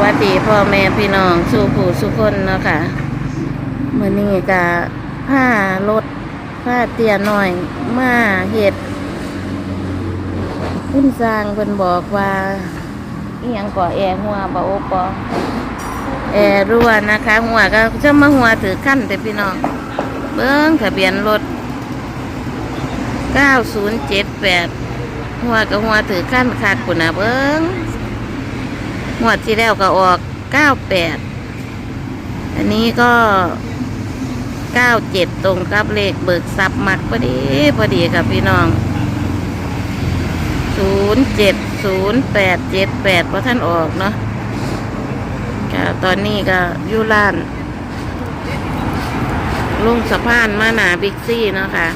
วัสดีพ่อแม่พี่น้องสู่ผู้สุคนเนาะค่ะมื้อนี้ก็ผ้ารถผ้าเตี้ยหน่อย มาเฮ็ดคุณสร้างเพิ่นบอกว่าอีหยังก่อแอร์หัวบ่โอปอแอร์รั่วนะคะ หัวก็จะมาหัวถือขั้นแต่พี่น้อง เบิ้งทะเบียนรถ 9078 หัวกับหัวถือขั้นขาดปุ่นนะเบิ้ง งวดที่แล้วก็ออก98อันนี้ก็97ตรงกับเลขเบิกทรัพย์มักพอดีพอดีกับพี่น้อง07 08 78เพราะท่านออกเนาะก็ตอนนี้ก็ยู่ร้านลุงสะพานมาหนาบิ๊กซี่เนาะค่ะ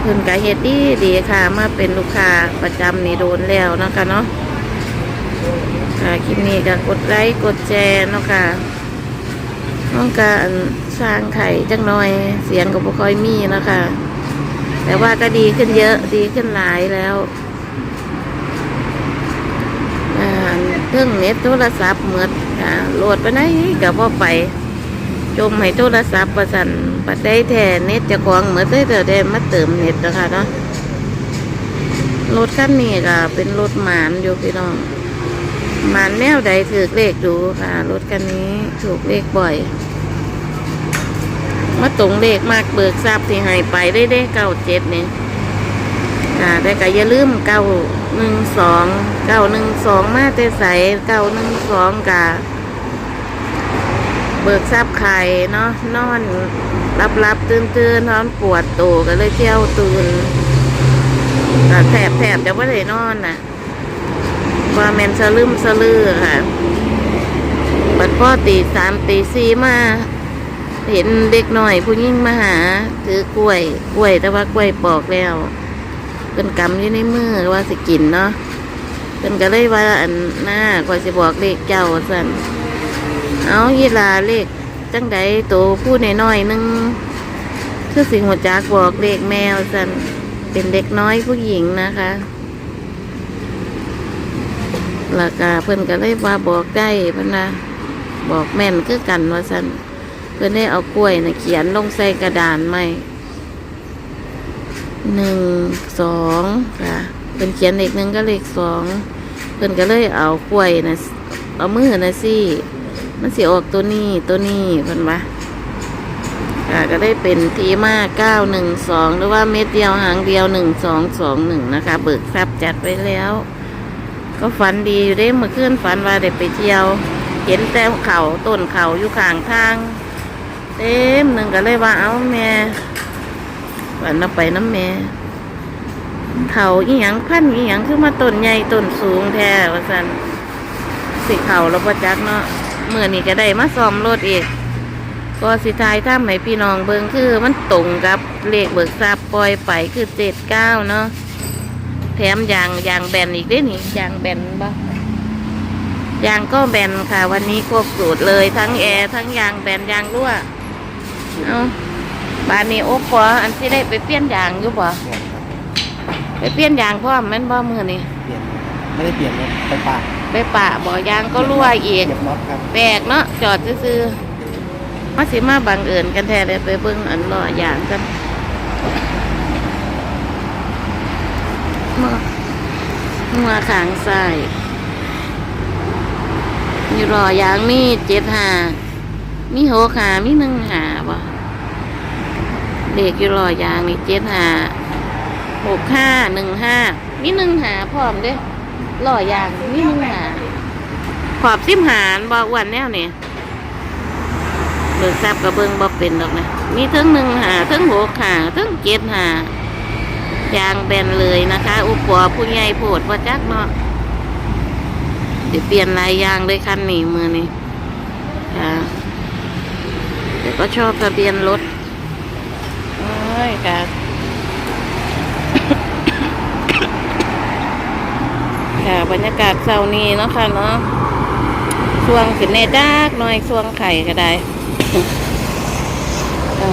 เพิ่นกะเฮ็ดดีดีค่ะ มาเป็นลูกค้าประจำนี่โดนแล้วนะคะเนาะ ค่ะคลิปนี้ก็กดไลค์กดแชร์เนาะค่ะต้องการสร้างไข่จักหน่อยเสียงก็บ่ค่อยมีนะคะ แต่ว่าก็ดีขึ้นเยอะดีขึ้นหลายแล้วอ่าเครื่องเน็ตโทรศัพท์เหมือดอ่าโหลดไปไหนก็บ่ไป จมให้โทรศัพท์ประสันปัดได้แท้เน็ตจะของเหมือนได้แต่ได้มาเติมเน็ตนะคะเนาะรถคันนี้ก็เป็นรถหมานอยู่พี่น้อง มันแนวใดถือเลขดูค่ะ รถคันนี้ถูกเลขบ่อยมาตรงเลขมากเบิกทราบที่ให้ไปได้ได้เก้าเจ็ดนี่ค่ะแต่ก็อย่าลืมเก้าหนึ่งสองเก้าหนึ่งสองมาแต่ใสเก้าหนึ่งสองกะเบิกทราบไข่เนาะนอนรับรับตื่นตื่นนอนปวดโตก็เลยเที่ยวตื่นก็แถบแถบจะไม่ได้นอนน่ะ ว่าแมนสลืมสลือค่ะบัดพ่อตีสามตีสี่มา เห็นเด็กหน่อย ผู้ยิ่งมาหาถือกล้วย กล้วยแต่ว่ากล้วยปอกแล้วเป็นกำอยู่ในมือว่าสิกินเนาะเป็นก็เลยว่าอันหน้ากว่าสิบอกเลขเจ้าสันเอายีลาเลขจังใดโตผู้น้อยๆนึงคือสิหัวจักบอกเลขแมวสันเป็นเด็กน้อยผู้หญิงนะคะ แล้วก็เพิ่อนก็เลยว่าบอกได้เพิ่นนะบอกแม่นคือกันว่าซั่นเพิ่อนได้เอากล้วยนะเขียนลงใส่กระดานไหมหนึ่งสองค่ะเพิ่นเขียนเลขหนึ่งก็เลขสองเพิ่อนก็เลยเอากล้วยนะเอามือนะสิมันเสิออกตัวนี้ตัวนี้เพิ่นว่าค่ะก็ได้เป็นทีมาเก้าหนึ่งสองหรือว่าเม็ดเดียวหางเดียวหนึ่งสองสองหนึ่งนะคะ เบิกทรัพย์จัดไว้แล้ว ก็ฝันดีอยู่ได้เมื่อคืนฝันว่าได้ไปเที่ยว เห็นแต่เขาต้นเขาอยู่ข้างทางเต็มหนึ่งก็เลยว่าเอาแม่ฝันเราไปน้ำแม่เขาอีหยังพันอีหยังคือมาต้นใหญ่ต้นสูงแท้ว่าสันสิเขาเราประจักเนาะเมื่อนี้ก็ได้มาซ้อมรถอีกก็สิทายถ้าไหมพี่น้องเบิงคือมันตรงกับเลขเบิกทราบปล่อยไปคือเจ็ดเก้าเนาะ แถมยางยางแบนอีกด้วยนี่ยางแบนบ้ยางก็แบนค่ะ วันนี้ครบสูตรเลยทั้งแอร์ทั้งยางแบนยางรั่วเอาบานนี้โอ้ปออันที่ได้ไปเปลี่ยนยางอยู่บ่ไปเปลี่ยนยางพ่อมแม่นบ่มือนี่เปลี่ยนไม่ได้เปลี่ยนรถไปป่าไปป่าบ่อยางก็รั่วอีกเก็บน็อตครับแปลกเนาะจอดซื้อๆมาสิมาบังเอิญกันแท้เลยไปเบิ่งอันล้อยางกัน มาหัวขางซ้ายมีรอยางมีเจ็ดหามีหกหามีหนึ่งหาบ่เด็กอยู่รอยางนี่เจ็ดหาหกห้าหนึ่งห้ามีหนึ่งหาพร้อมเด้รอยางมีหนึ่งหาขอบซิมหารบอกวันแนวนี่เบิกทราบกระเบิงบอกเป็นดอกนะมีทั้งหนึ่งหาทั้งหกหาทั้งเจ็ดหา ยางแบนเลยนะคะ อุปวผู้ใหญ่โพดว่าจักเนาะเดี๋ยวเปลี่ยนลายยางเลยคันนี้มือนี่ค่ะแต่ก็ชอบทะเบียนรถโอ้ยค่ะค่ะบรรยากาศเช้านี้เนาะค่ะเนาะช่วงขึ้นเนจักหน่อยช่วงไข่ก็ได้ อ่า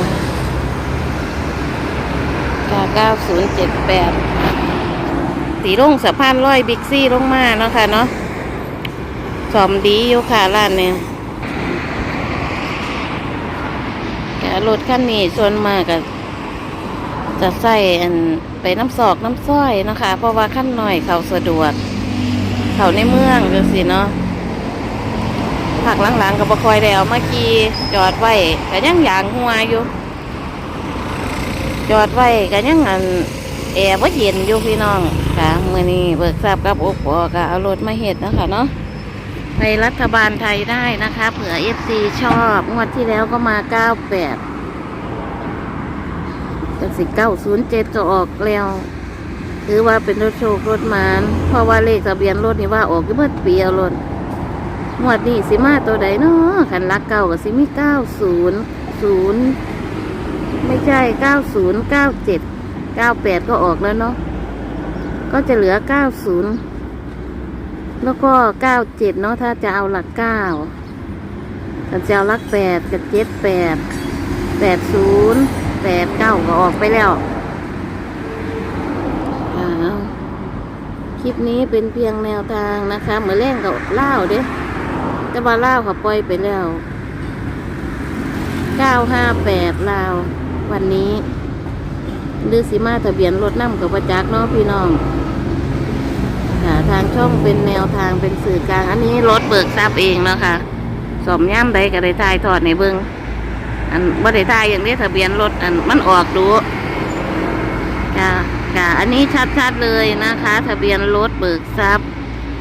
ค่ะเก้าศูนย์เจ็ดแปดสีลงสะพานร้อยบิ๊กซี่ลงมาเนาะค่ะเนาะสอมดีอยู่ค่ะร้านเนี่ยแต่รถคันนี้ส่วนมากก็จะใส่อันไปน้ำซอกน้ำส้อยนะคะ เพราะว่าขั้นหน่อยเขาสะดวก เขาในเมืองจังสิเนาะผักหลังๆก็บ่คอยได้เอามาขี่จอดไว้ก็ยังยางหัวอยู่ จอดไว้ก็ยังอันแอร์ว่าเย็นอยู่พี่น้องค่ะมื่อนี้เบิกทราบกับโอปอก็เอารถมาเห็ดนะคะเนาะไปรัฐบาลไทยได้นะคะ เผื่อเอฟซีชอบงวดที่แล้วก็มาเก้าแปดจากสิเก้าศูนย์เจ็ดก็ออกแล้วถือว่าเป็นรถโชครถมาน เพราะว่าเลขทะเบียนรถนี่ว่าออกกี่เมื่อปีเอารถงวดนี้สิมาตัวใดเนาะขันรักเก่ากับสิมีเก้าศูนย์ศูนย์ ไม่ใช่90 97 98ก็ออกแล้วเนาะก็จะเหลือ90แล้วก็97เนาะถ้าจะเอาหลัก9ถ้าจะเอาหลัก8กับ78 80 89ก็ออกไปแล้วคลิปนี้เป็นเพียงแนวทางนะคะเหมือนเล่นกับเล่าเด้แต่ว่าเล่าวเขาปล่อยไปแล้ว 958ลาว วันนี้ลือสีมาทะเบียนรถน้ำกับประจักษ์เนาะพี่น้องค่ะทางช่องเป็นแนวทางเป็นสื่อกลาง อันนี้รถเบิกทรัพเองเนาะค่ะสมย่ำใดก็ได้ทายทอดในเบิงอันว่าได้ทายอย่างนี้ทะเบียนรถอันมันออกดูค่ะค่ะอันนี้ชัดๆเลยนะคะ ทะเบียนรถเบิกทรัพย์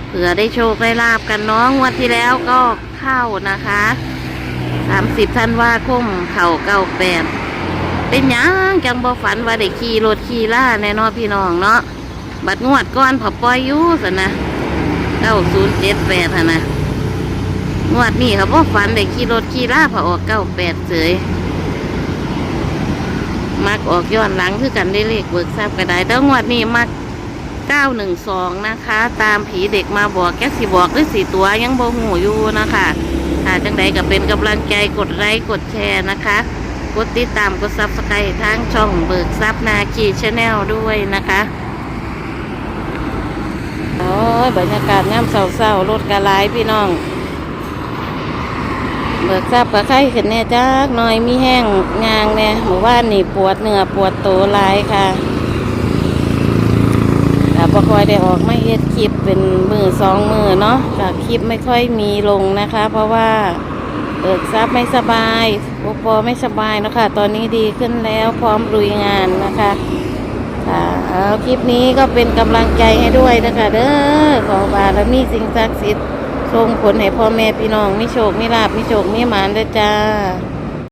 เผื่อได้โชคได้ลาบกันน้องวันที่แล้วก็เข้านะคะสามสิบธันว่าคมเข่าเก้าแปด เป็นยังจังบ่ฝันว่าได้ขี่รถขี่ล่าแน่นอนพี่น้องเนาะบัดงวดก้อนผอปล่อยอยู่สนะเก้าศูนย์เจ็ดแปดะนะงวดนี้เขาบ่ฝันได้ขี่รถขี่ล่าผอออกเก้าแปดเฉยมักออกย้อนหลังคือกันได้เลขเบิกทราบก็ได้แต่งวดนี้มักเก้าหนึ่งสองนะคะ ตามผีเด็กมาบอกแกสิบอกหรือสี่ตัวยังบ่หูอยู่นะคะถ้าจังใดก็เป็นกำลังใจกดไลค์กดแชร์นะคะ กดติดตามกดซับสไครต์ทางช่องเบิกซับนาคีชาแนลด้วยนะคะโอ้ยบรรยากาศน้ำเศร้าๆรถกระไลพี่น้อง เบิกซับกับไข้ขึ้นแน่จักหน่อยมีแห้งงางเนี่ยหมู่บ้านนี่ปวดเนื้อปวดโตหลายค่ะแต่พอคอยได้ออกไม่เฮ็ดคลิปเป็นมือสองมือเนาะแต่คลิปไม่ค่อยมีลงนะคะ เพราะว่าเบิกทรัพย์ไม่สบาย โอปอไม่สบายนะคะ ตอนนี้ดีขึ้นแล้วพร้อมลุยงานนะคะค่ะเอาคลิปนี้ก็เป็นกำลังใจให้ด้วยนะคะเด้อขอบารมีสิ่งศักดิ์สิทธิ์ทรงผลให้พ่อแม่พี่น้องมิโชคมิลาบมิโชคมิหมานเด้อจ้า